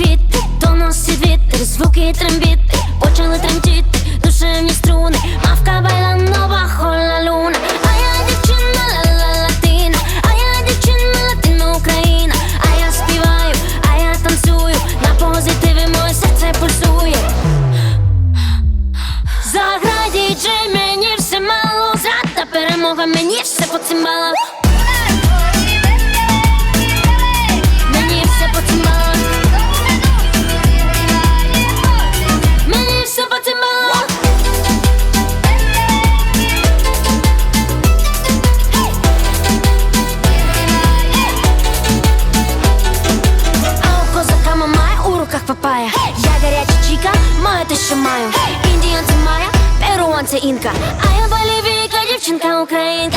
квіти, то носить вітер, звуки трембіти, почали тремтіти, душевні струни, мавка байлando bajo la luna. А я дівчина латина, а я дівчина Україна, а я співаю, а я танцюю, на позитиві моє серце пульсує. Заграй діджей, мені все мало, зрада перемога, мені все по папая. Я горячий чика, маю те, що маю. Індіянці мая, перуанці інка А я болівійка, дівчинка українка